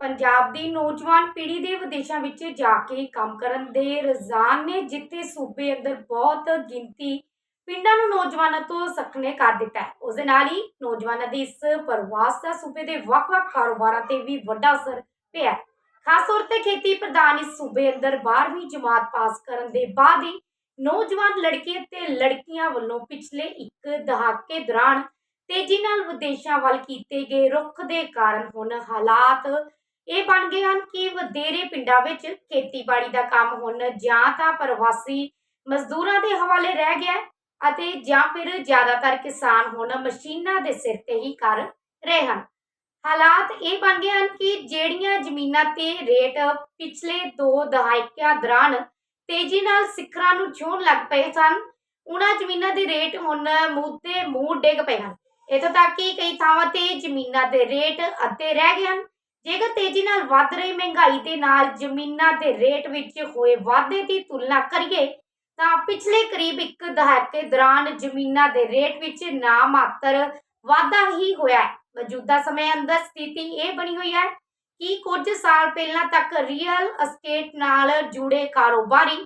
ਪੰਜਾਬ ਦੀ ਨੌਜਵਾਨ ਪੀੜ੍ਹੀ ਦੇ ਵਿਦੇਸ਼ਾਂ ਵਿੱਚ ਜਾ ਕੇ ਕੰਮ ਕਰਨ ਦੇ ਰੁਝਾਨ ਨੇ, ਜਿੱਥੇ ਸੂਬੇ ਅੰਦਰ ਬਹੁਤ ਗਿਣਤੀ ਪਿੰਡਾਂ ਨੂੰ ਨੌਜਵਾਨਾਂ ਤੋਂ ਸਖਣੇ ਕਰ ਦਿੱਤਾ ਹੈ ਉਸ ਦੇ ਨਾਲ ਹੀ ਨੌਜਵਾਨਾਂ ਦੇ ਇਸ ਪ੍ਰਵਾਸ ਦਾ ਸੂਬੇ ਦੇ ਵੱਖ-ਵੱਖ ਕਾਰੋਬਾਰਾਂ ਤੇ ਵੀ ਵੱਡਾ ਅਸਰ ਪਿਆ ਹੈ। ਖਾਸ ਤੌਰ ਤੇ ਖੇਤੀ ਪ੍ਰਧਾਨ ਇਸ ਸੂਬੇ ਅੰਦਰ 12ਵੀਂ ਜਮਾਤ ਪਾਸ ਕਰਨ ਦੇ ਬਾਅਦ ਹੀ ਨੌਜਵਾਨ ਲੜਕੇ ਤੇ ਲੜਕੀਆਂ ਵੱਲੋਂ ਪਿਛਲੇ ਇੱਕ ਦਹਾਕੇ ਦੌਰਾਨ ਤੇਜ਼ੀ ਨਾਲ ਵਿਦੇਸ਼ਾਂ ਵੱਲ ਕੀਤੇ ਗਏ ਰੁੱਖ ਦੇ ਕਾਰਨ ਹੁਣ ਹਾਲਾਤ ਇਹ ਬਣ ਗਏ ਹਨ ਕਿ ਵਧੇਰੇ ਪਿੰਡਾਂ ਵਿੱਚ ਖੇਤੀਬਾੜੀ ਦਾ ਕੰਮ ਹੁਣ ਜਾਂ ਤਾਂ ਪ੍ਰਵਾਸੀ ਮਜ਼ਦੂਰਾਂ ਦੇ ਹਵਾਲੇ ਰਹਿ ਗਿਆ ਅਤੇ ਜਾਂ ਫਿਰ ਜ਼ਿਆਦਾਤਰ ਕਿਸਾਨ ਹੁਣ ਮਸ਼ੀਨਾਂ ਦੇ ਸਿਰ ਤੇ ਹੀ ਕਰ ਰਹੇ ਹਨ। ਹਾਲਾਤ ਇਹ ਬਣ ਗਏ ਹਨ ਕਿ ਜਿਹੜੀਆਂ ਜ਼ਮੀਨਾਂ ਤੇ ਰੇਟ ਪਿਛਲੇ 2 ਦਹਾਕਿਆਂ ਦੌਰਾਨ ਤੇਜ਼ੀ ਨਾਲ ਸਿਖਰਾਂ ਨੂੰ ਛੂਹਣ ਲੱਗ ਪਏ ਸਨ ਉਹਨਾਂ ਜ਼ਮੀਨਾਂ ਦੇ ਰੇਟ ਹੁਣ ਮੂੰਹ ਤੇ ਮੂੰਹ ਡਿੱਗ ਪਏ ਹਨ। ਇਥੋਂ ਤੱਕ ਕਿ ਕਈ ਥਾਵਾਂ ਤੇ ਜ਼ਮੀਨਾਂ ਦੇ ਰੇਟ ਅੱਧੇ ਰਹਿ ਗਏ ਹਨ ਜੇਕਰ ਤੇਜ਼ੀ ਨਾਲ ਵੱਧ ਰਹੀ ਮਹਿੰਗਾਈ ਦੇ ਨਾਲ ਜ਼ਮੀਨਾਂ ਦੇ ਰੇਟ ਵਿੱਚ ਹੋਏ ਵਾਧੇ ਦੀ ਤੁਲਨਾ ਕਰੀਏ, ਤਾਂ ਪਿਛਲੇ ਕਰੀਬ ਇੱਕ ਦਹਾਕੇ ਦੌਰਾਨ ਜ਼ਮੀਨਾਂ ਦੇ ਰੇਟ ਵਿੱਚ ਨਾ ਮਾਤਰ ਵਾਧਾ ਹੀ ਹੋਇਆ ਹੈ। ਮੌਜੂਦਾ ਸਮੇਂ ਅੰਦਰ ਸਥਿਤੀ ਇਹ ਬਣੀ ਹੋਈ ਹੈ ਕਿ ਕੁਝ ਸਾਲ ਪਹਿਲਾਂ ਤੱਕ ਰੀਅਲ ਅਸਟੇਟ ਨਾਲ ਜੁੜੇ ਕਾਰੋਬਾਰੀ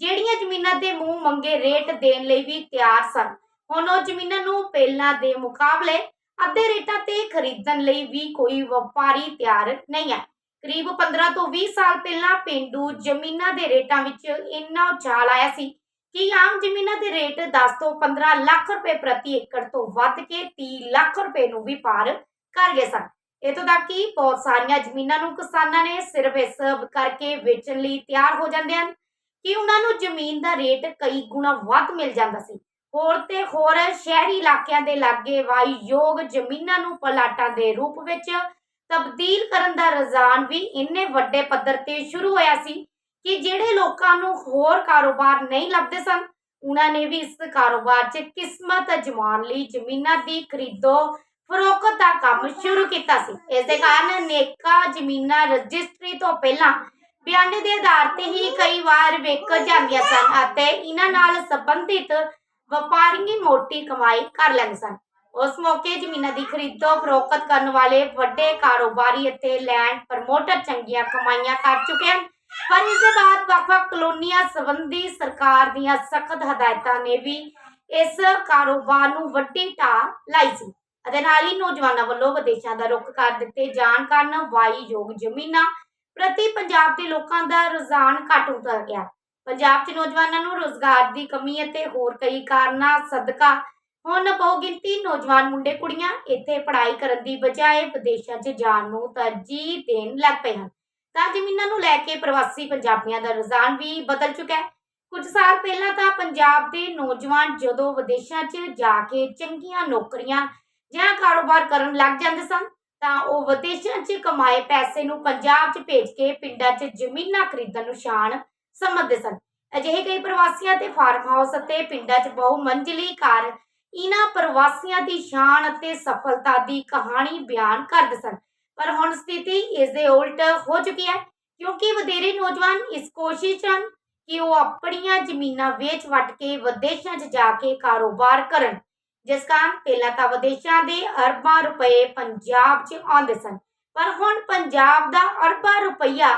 ਜਿਹੜੀਆਂ ਜ਼ਮੀਨਾਂ ਦੇ ਮੂੰਹ ਮੰਗੇ ਰੇਟ ਦੇਣ ਲਈ ਵੀ ਤਿਆਰ ਸਨ, ਹੁਣ ਉਹ ਜ਼ਮੀਨਾਂ ਨੂੰ ਪਹਿਲਾਂ ਦੇ ਮੁਕਾਬਲੇ ਅੱਧੇ ਰੇਟਾਂ ਤੇ ਖਰੀਦਣ ਲਈ ਵੀ ਕੋਈ ਵਪਾਰੀ ਤਿਆਰ ਨਹੀਂ ਹੈ। ਕਰੀਬ 15 ਤੋਂ 20 ਸਾਲ ਪਹਿਲਾਂ ਪਿੰਡੂ ਜ਼ਮੀਨਾਂ ਦੇ ਰੇਟਾਂ ਵਿੱਚ ਇੰਨਾ ਉਛਾਲ ਆਇਆ ਸੀ ਕਿ ਆਮ ਜ਼ਮੀਨਾਂ ਦੇ ਰੇਟ 10 ਤੋਂ 15 ਲੱਖ ਰੁਪਏ ਪ੍ਰਤੀ ਏਕੜ ਤੋਂ ਵੱਧ ਕੇ 30 ਲੱਖ ਰੁਪਏ ਨੂੰ ਵੀ ਪਾਰ ਕਰ ਗਏ ਸਨ। ਇਤੋਂ ਤੱਕ ਕਿ ਬਹੁਤ ਸਾਰੀਆਂ ਜ਼ਮੀਨਾਂ ਨੂੰ ਕਿਸਾਨਾਂ ਨੇ ਸਿਰਫ ਇਸ ਕਰਕੇ ਵੇਚਣ ਲਈ ਤਿਆਰ ਹੋ ਜਾਂਦੇ ਹਨ ਕਿ ਉਹਨਾਂ ਨੂੰ ਜ਼ਮੀਨ ਦਾ ਰੇਟ ਕਈ ਗੁਣਾ ਵੱਧ ਮਿਲ ਜਾਂਦਾ ਸੀ। ਹੋਰ ਤੇ ਹੋਰ ਸ਼ਹਿਰੀ ਇਲਾਕਿਆਂ ਦੇ ਲਾਗੇ ਵਾਯੋਗ ਜ਼ਮੀਨਾਂ ਨੂੰ ਪਲਾਟਾਂ ਦੇ ਰੂਪ ਵਿੱਚ ਤਬਦੀਲ ਕਰਨ ਦਾ ਰੁਝਾਨ ਵੀ ਇੰਨੇ ਵੱਡੇ ਪੱਧਰ ਤੇ ਸ਼ੁਰੂ ਹੋਇਆ ਸੀ ਕਿ ਜਿਹੜੇ ਲੋਕਾਂ ਨੂੰ ਹੋਰ ਕਾਰੋਬਾਰ ਨਹੀਂ ਲੱਭਦੇ ਸਨ, ਉਹਨਾਂ ਨੇ ਵੀ ਇਸ ਕਾਰੋਬਾਰ 'ਚ ਕਿਸਮਤ ਅਜਮਾਉਣ ਲਈ ਜ਼ਮੀਨਾਂ ਦੀ ਖਰੀਦੋ ਫਰੋਖਤ ਦਾ ਕੰਮ ਸ਼ੁਰੂ ਕੀਤਾ ਸੀ। ਇਸ ਦੇ ਕਾਰਨ ਅਨੇਕਾਂ ਜ਼ਮੀਨਾਂ ਰਜਿਸਟਰੀ ਤੋਂ ਪਹਿਲਾਂ ਬਿਆਨੇ ਦੇ ਆਧਾਰ ਤੇ ਹੀ ਕਈ ਵਾਰ ਵਿਕ ਜਾਂਦੀਆਂ ਸਨ ਅਤੇ ਇਹਨਾਂ ਨਾਲ ਸੰਬੰਧਿਤ ਵਪਾਰੀ ਮੋਟੀ ਕਮਾਈ ਕਰ ਲੈਂਦੇ ਸਨ। ਉਸ ਮੌਕੇ ਜ਼ਮੀਨਾਂ ਦੀ ਖਰੀਦੋ ਫਰੋਖਤ ਕਰਨ ਵਾਲੇ ਵੱਡੇ ਕਾਰੋਬਾਰੀ ਅਤੇ ਲੈਂਡ ਪ੍ਰਮੋਟਰ ਚੰਗੀਆਂ ਕਮਾਈਆਂ ਕਰ ਚੁੱਕੇ ਹਨ। ਪਰ ਇਸ ਦੇ ਬਾਅਦ ਵੱਖ-ਵੱਖ ਕਲੋਨੀਆਂ ਸੰਬੰਧੀ ਸਰਕਾਰ ਦੀਆਂ ਸਖਤ ਹਦਾਇਤਾਂ ਨੇ ਵੀ ਇਸ ਕਾਰੋਬਾਰ ਨੂੰ ਵੱਡੀ ਢਾਹ ਲਾਈ ਸੀ ਅਤੇ ਨਾਲ ਹੀ ਨੌਜਵਾਨਾਂ ਵੱਲੋਂ ਵਿਦੇਸ਼ਾਂ ਦਾ ਰੁਖ ਕਰ ਦਿੱਤੇ ਜਾਣ ਕਾਰਨ ਵਾਈ ਯੋਗ ਜ਼ਮੀਨਾਂ ਪ੍ਰਤੀ ਪੰਜਾਬ ਦੇ ਲੋਕਾਂ ਦਾ ਰੁਝਾਨ ਘਟ ਹੁੰਦਾ ਗਿਆ। ਪੰਜਾਬ 'ਚ ਨੌਜਵਾਨਾਂ ਨੂੰ ਰੋਜ਼ਗਾਰ ਦੀ ਕਮੀ ਅਤੇ ਹੋਰ ਕਈ ਕਾਰਨਾਂ ਸਦਕਾ ਹੁਣ ਬਹੁਗਿਣਤੀ ਨੌਜਵਾਨ ਮੁੰਡੇ ਕੁੜੀਆਂ ਇੱਥੇ ਪੜ੍ਹਾਈ ਕਰਨ ਦੀ ਬਜਾਏ ਵਿਦੇਸ਼ਾਂ 'ਚ ਜਾਣ ਨੂੰ ਤਰਜੀਹ ਦੇਣ ਲੱਗ ਪਏ ਹਨ। ਤਾਂ ਜ਼ਮੀਨਾਂ ਨੂੰ ਲੈ ਕੇ ਪ੍ਰਵਾਸੀ ਪੰਜਾਬੀਆਂ ਦਾ ਰੁਝਾਨ ਵੀ ਬਦਲ ਚੁੱਕਾ ਹੈ। ਕੁਝ ਸਾਲ ਪਹਿਲਾਂ ਤਾਂ ਪੰਜਾਬ ਦੇ ਨੌਜਵਾਨ ਜਦੋਂ ਵਿਦੇਸ਼ਾਂ 'ਚ ਜਾ ਕੇ ਚੰਗੀਆਂ ਨੌਕਰੀਆਂ ਜਾਂ ਕਾਰੋਬਾਰ ਕਰਨ ਲੱਗ ਜਾਂਦੇ ਸਨ, ਤਾਂ ਉਹ ਵਿਦੇਸ਼ਾਂ 'ਚ ਕਮਾਏ ਪੈਸੇ ਨੂੰ ਪੰਜਾਬ 'ਚ ਭੇਜ ਕੇ ਪਿੰਡਾਂ 'ਚ ਜ਼ਮੀਨਾਂ ਖਰੀਦਣ ਨੂੰ ਸ਼ਾਨ ਸਮਝਦੇ ਸਨ। ਅਜਿਹੇ ਕਈ ਪ੍ਰਵਾਸੀਆਂ ਤੇ ਫਾਰਮ ਹਾਊਸ ਅਤੇ ਪਿੰਡਾਂ 'ਚ ਬਹੁ ਮੰਜ਼ਲੀ ਘਰ ਇਹਨਾਂ ਪ੍ਰਵਾਸੀਆਂ ਦੀ ਸ਼ਾਨ ਅਤੇ ਸਫਲਤਾ ਦੀ ਕਹਾਣੀ ਬਿਆਨ ਕਰਦੇ ਸਨ। ਪਰ ਹੁਣ ਸਥਿਤੀ ਇਸ ਦੇ ਉਲਟ ਹੋ ਚੁੱਕੀ ਹੈ ਕਿਉਂਕਿ ਵਧੇਰੇ ਨੌਜਵਾਨ ਇਸ ਕੋਸ਼ਿਸ਼ ਹਨ ਕਿ ਉਹ ਆਪਣੀਆਂ ਜ਼ਮੀਨਾਂ ਵੇਚ ਵਟ ਕੇ ਵਿਦੇਸ਼ਾਂ 'ਚ ਜਾ ਕੇ ਕਾਰੋਬਾਰ ਕਰਨ, ਜਿਸ ਕਾਰਨ ਪਹਿਲਾਂ ਤਾਂ ਵਿਦੇਸ਼ਾਂ ਦੇ ਅਰਬਾਂ ਰੁਪਏ ਪੰਜਾਬ 'ਚ ਆਉਂਦੇ ਸਨ, ਪਰ ਹੁਣ ਪੰਜਾਬ ਦਾ ਅਰਬਾਂ ਰੁਪਈਆ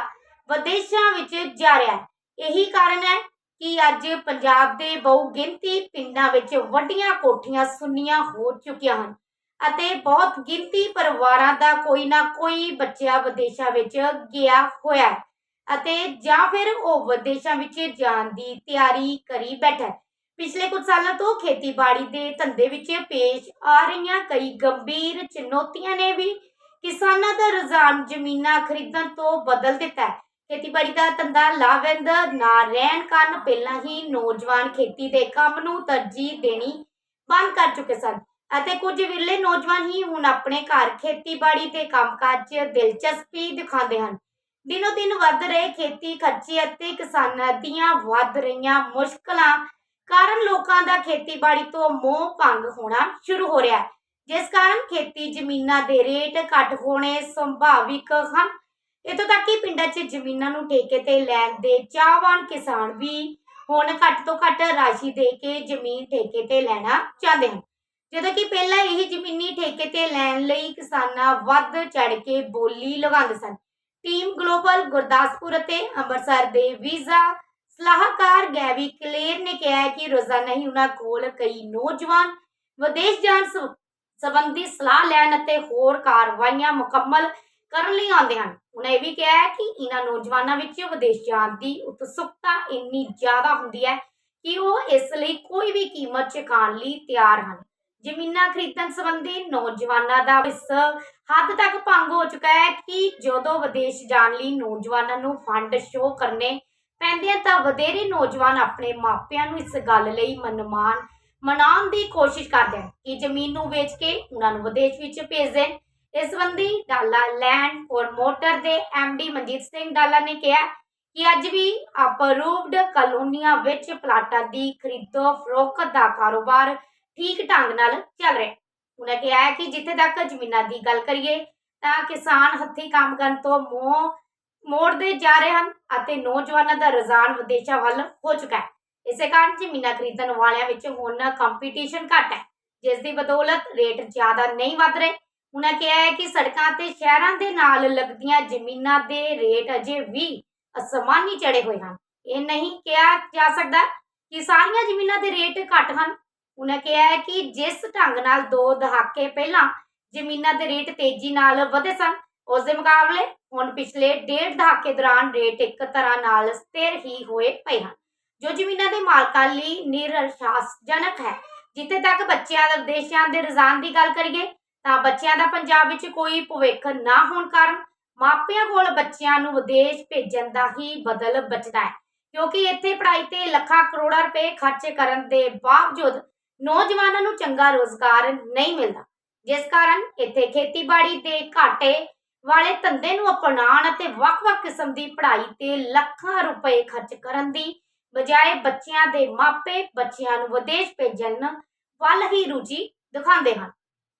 ਵਿਦੇਸ਼ਾਂ ਵਿੱਚ ਜਾ ਰਿਹਾ ਹੈ। ਇਹੀ ਕਾਰਨ ਹੈ ਕਿ ਅੱਜ ਪੰਜਾਬ ਦੇ ਬਹੁ ਗਿਣਤੀ ਪਿੰਡਾਂ ਵਿੱਚ ਵੱਡੀਆਂ ਕੋਠੀਆਂ ਸੁੰਨੀਆਂ ਹੋ ਚੁੱਕੀਆਂ ਹਨ ਅਤੇ ਬਹੁਤ ਗਿਣਤੀ ਪਰਿਵਾਰਾਂ ਦਾ ਕੋਈ ਨਾ ਕੋਈ ਬੱਚਾ ਵਿਦੇਸ਼ਾਂ ਵਿੱਚ ਗਿਆ ਹੋਇਆ ਹੈ ਅਤੇ ਜਾਂ ਫਿਰ ਉਹ ਵਿਦੇਸ਼ਾਂ ਵਿੱਚ ਜਾਣ ਦੀ ਤਿਆਰੀ ਕਰੀ ਬੈਠਾ ਹੈ। ਪਿਛਲੇ ਕੁਝ ਸਾਲਾਂ ਤੋਂ ਖੇਤੀਬਾੜੀ ਦੇ ਧੰਦੇ ਵਿੱਚ ਪੇਸ਼ ਆ ਰਹੀਆਂ ਕਈ ਗੰਭੀਰ ਚੁਣੌਤੀਆਂ ਨੇ ਵੀ ਕਿਸਾਨਾਂ ਦਾ ਰੁਝਾਨ ਜ਼ਮੀਨਾਂ ਖਰੀਦਣ ਤੋਂ ਬਦਲ ਦਿੱਤਾ ਹੈ। ਖੇਤੀਬਾੜੀ ਦਾ ਧੰਦਾ ਲਾਭਵੰਦ ਨਾ ਰਹਿਣ ਕਾਰਨ ਪਹਿਲਾਂ ਹੀ ਨੌਜਵਾਨ ਖੇਤੀ ਦੇ ਕੰਮ ਨੂੰ ਤਰਜੀਹ ਦੇਣੀ ਬੰਦ ਕਰ ਚੁੱਕੇ ਸਨ। ਅਤੇ ਕੁਝ ਵਿਰਲੇ ਨੌਜਵਾਨ ਹੀ ਹੁਣ ਆਪਣੇ ਘਰ ਖੇਤੀਬਾੜੀ ਦੇ ਕੰਮਕਾਜ 'ਚ ਦਿਲਚਸਪੀ ਦਿਖਾਉਂਦੇ ਹਨ। ਦਿਨੋ ਦਿਨ ਵੱਧ ਰਹੇ ਖੇਤੀ ਖਰਚੇ ਅਤੇ ਕਿਸਾਨਾਂ ਦੀਆਂ ਵੱਧ ਰਹੀਆਂ ਮੁਸ਼ਕਲਾਂ ਕਾਰਨ ਲੋਕਾਂ ਦਾ ਖੇਤੀਬਾੜੀ ਤੋਂ ਮੋਹ ਭੰਗ ਹੋਣਾ ਸ਼ੁਰੂ ਹੋ ਰਿਹਾ ਹੈ। ਜਿਸ ਕਾਰਨ ਖੇਤੀ ਜ਼ਮੀਨਾਂ ਦੇ ਰੇਟ ਘੱਟ ਹੋਣੇ ਸੰਭਾਵਿਕ ਹਨ। ਇਤੋਂ ਤੱਕ ਕਿ ਪਿੰਡਾਂ 'ਚ ਜ਼ਮੀਨਾਂ ਨੂੰ ਠੇਕੇ ਤੇ ਲੈਣ ਦੇ ਚਾਹਵਾਨ ਕਿਸਾਨ ਵੀ ਹੁਣ ਘੱਟ ਤੋਂ ਘੱਟ ਰਾਸ਼ੀ ਦੇ ਕੇ ਜ਼ਮੀਨ ਠੇਕੇ ਤੇ ਲੈਣਾ ਚਾਹੁੰਦੇ ਹਨ। ਜਦੋਂ ਕਿ ਪਹਿਲਾਂ ਇਹ ਜ਼ਮੀਨੀ ਠੇਕੇ ਤੇ ਲੈਣ ਲਈ ਕਿਸਾਨਾਂ ਵੱਧ ਚੜ ਕੇ ਬੋਲੀ ਲਗਾਉਂਦੇ ਸਨ। ਟੀਮ ਗਲੋਬਲ ਗੁਰਦਾਸਪੁਰ ਅਤੇ ਅੰਮ੍ਰਿਤਸਰ ਦੇ ਵੀਜ਼ਾ ਸਲਾਹਕਾਰ ਗੈਵੀ ਕਲੇਰ ਨੇ ਕਿਹਾ ਕਿ ਰੋਜ਼ਾਨਾ ਹੀ ਉਹਨਾਂ ਕੋਲ ਕਈ ਨੌਜਵਾਨ ਵਿਦੇਸ਼ ਜਾਣ ਸ- ਸੰਬੰਧੀ ਸਲਾਹ ਲੈਣ ਅਤੇ ਹੋਰ ਕਾਰਵਾਈਆਂ ਮੁਕੰਮਲ ਕਰਨ ਲਈ ਆਉਂਦੇ ਹਨ। ਉਹਨਾਂ ਇਹ ਵੀ ਕਿਹਾ ਹੈ ਕਿ ਇਹਨਾਂ ਨੌਜਵਾਨਾਂ ਵਿੱਚ ਵਿਦੇਸ਼ ਜਾਣ ਦੀ ਉਤਸੁਕਤਾ ਇੰਨੀ ਜ਼ਿਆਦਾ ਹੁੰਦੀ ਹੈ ਕਿ ਉਹ ਇਸ ਲਈ ਕੋਈ ਵੀ ਕੀਮਤ ਚੁਕਾਉਣ ਲਈ ਤਿਆਰ ਹਨ। ਜ਼ਮੀਨਾਂ ਖਰੀਦਣ ਸੰਬੰਧੀ ਨੌਜਵਾਨਾਂ ਦਾ ਇਸ ਹੱਦ ਤੱਕ ਭੰਗ ਹੋ ਚੁੱਕਾ ਹੈ ਕਿ ਜਦੋਂ ਵਿਦੇਸ਼ ਜਾਣ ਲਈ ਨੌਜਵਾਨਾਂ ਨੂੰ ਫੰਡ ਸ਼ੋਅ ਕਰਨੇ ਪੈਂਦੇ ਆ ਤਾਂ ਵਧੇਰੇ ਨੌਜਵਾਨ ਆਪਣੇ ਮਾਪਿਆਂ ਨੂੰ ਇਸ ਗੱਲ ਲਈ ਮਨਮਾਨ, ਮਨਾਉਣ ਦੀ ਕੋਸ਼ਿਸ਼ ਕਰਦੇ ਹਨ ਕਿ ਜ਼ਮੀਨ ਨੂੰ ਵੇਚ ਕੇ ਉਹਨਾਂ ਨੂੰ ਵਿਦੇਸ਼ ਵਿੱਚ ਭੇਜ ਦੇਣ। ਇਸ ਸੰਬੰਧੀ ਡਾਲਾ ਲੈਂਡ ਮੋਟਰ ਦੇ ਡੀ ਮਨਜੀਤ ਸਿੰਘ ਡਾਲਾ ਨੇ ਕਿਹਾ ਕਿ ਅੱਜ ਵੀ ਅਪਰੂਵਡ ਕਲੋਨੀਆਂ ਵਿੱਚ ਪਲਾਟਾਂ ਦੀ ਖਰੀਦੋ ਫਰੋਖਤ ਦਾ ਕਾਰੋਬਾਰ ਠੀਕ ਢੰਗ ਨਾਲ ਚੱਲ ਰਿਹਾ ਉਹਨਾਂ ਕਿਹਾ ਹੈ ਕਿ ਜਿੱਥੇ ਤੱਕ ਜ਼ਮੀਨਾਂ ਦੀ ਗੱਲ ਕਰੀਏ ਤਾਂ ਕਿਸਾਨ ਹੱਥੀਂ ਕੰਮ ਕਰਨ ਤੋਂ ਮੋਹ ਮੋੜਦੇ ਜਾ ਰਹੇ ਹਨ ਅਤੇ ਨੌਜਵਾਨਾਂ ਦਾ ਰੁਝਾਨ ਵਿਦੇਸ਼ਾਂ ਵੱਲ ਹੋ ਚੁੱਕਾ ਹੈ। ਇਸੇ ਕਾਰਨ ਜ਼ਮੀਨਾਂ ਖਰੀਦਣ ਵਾਲਿਆਂ ਵਿੱਚ ਹੁਣ ਕੰਪੀਟੀਸ਼ਨ ਘੱਟ ਹੈ, ਜਿਸ ਦੀ ਬਦੌਲਤ ਰੇਟ ਜ਼ਿਆਦਾ ਨਹੀਂ ਵੱਧ ਰਹੇ। ਉਹਨਾਂ ਕਿਹਾ ਹੈ ਕਿ ਸੜਕਾਂ ਤੇ ਸ਼ਹਿਰਾਂ ਦੇ ਨਾਲ ਲੱਗਦੀਆਂ ਜ਼ਮੀਨਾਂ ਦੇ ਰੇਟ ਅਜੇ ਵੀ ਅਸਮਾਨੀ ਚੜੇ ਹੋਏ ਹਨ। ਇਹ ਨਹੀਂ ਕਿਹਾ ਜਾ ਸਕਦਾ ਕਿ ਸਾਰੀਆਂ ਜ਼ਮੀਨਾਂ ਦੇ ਰੇਟ ਘੱਟ ਹਨ। ਉਹਨਾਂ ਕਿਹਾ ਹੈ ਕਿ ਜਿਸ ਢੰਗ ਨਾਲ ਦੋ ਦਹਾਕੇ ਪਹਿਲਾਂ ਜ਼ਮੀਨਾਂ ਦੇ ਰੇਟ ਤੇਜ਼ੀ ਨਾਲ ਵਧੇ ਸਨ, ਉਸ ਦੇ ਮੁਕਾਬਲੇ ਹੁਣ ਪਿਛਲੇ ਡੇਢ ਦਹਾਕੇ ਦੌਰਾਨ ਰੇਟ ਇੱਕ ਤਰ੍ਹਾਂ ਨਾਲ ਸਥਿਰ ਹੀ ਹੋਏ ਪਏ ਹਨ। ਜੋ ਜ਼ਮੀਨਾਂ ਦੇ ਮਾਲਕਾਂ ਲਈ ਨਿਰਾਸ਼ਾਜਨਕ ਹੈ। ਜਿੱਥੇ ਤੱਕ ਬੱਚਿਆਂ ਦੇ ਵਿਦੇਸ਼ਾਂ ਦੇ ਰੁਝਾਨ ਦੀ ਗੱਲ ਕਰੀਏ ਤਾਂ ਬੱਚਿਆਂ ਦਾ ਪੰਜਾਬ ਵਿੱਚ ਕੋਈ ਭਵਿੱਖ ਨਾ ਹੋਣ ਕਾਰਨ ਮਾਪਿਆਂ ਕੋਲ ਬੱਚਿਆਂ ਨੂੰ ਵਿਦੇਸ਼ ਭੇਜਣ ਦਾ ਹੀ ਬਦਲ ਬਚਦਾ ਹੈ। ਕਿਉਂਕਿ ਇੱਥੇ ਪੜ੍ਹਾਈ ਤੇ ਲੱਖਾਂ ਕਰੋੜਾਂ ਰੁਪਏ ਖਰਚ ਕਰਨ ਦੇ ਬਾਵਜੂਦ ਨੌਜਵਾਨਾਂ ਨੂੰ ਚੰਗਾ ਰੋਜ਼ਗਾਰ ਨਹੀਂ ਮਿਲਦਾ। ਜਿਸ ਕਾਰਨ ਇੱਥੇ ਖੇਤੀਬਾੜੀ ਦੇ ਘਾਟੇ ਵਾਲੇ ਧੰਦੇ ਨੂੰ ਅਪਣਾਉਣ ਅਤੇ ਵੱਖ-ਵੱਖ ਕਿਸਮ ਦੀ ਪੜ੍ਹਾਈ ਤੇ ਲੱਖਾਂ ਰੁਪਏ ਖਰਚ ਕਰਨ ਦੀ ਬਜਾਏ ਬੱਚਿਆਂ ਦੇ ਮਾਪੇ ਬੱਚਿਆਂ ਨੂੰ ਵਿਦੇਸ਼ ਭੇਜਣ ਵੱਲ ਹੀ ਰੁਚੀ ਦਿਖਾਉਂਦੇ ਹਨ।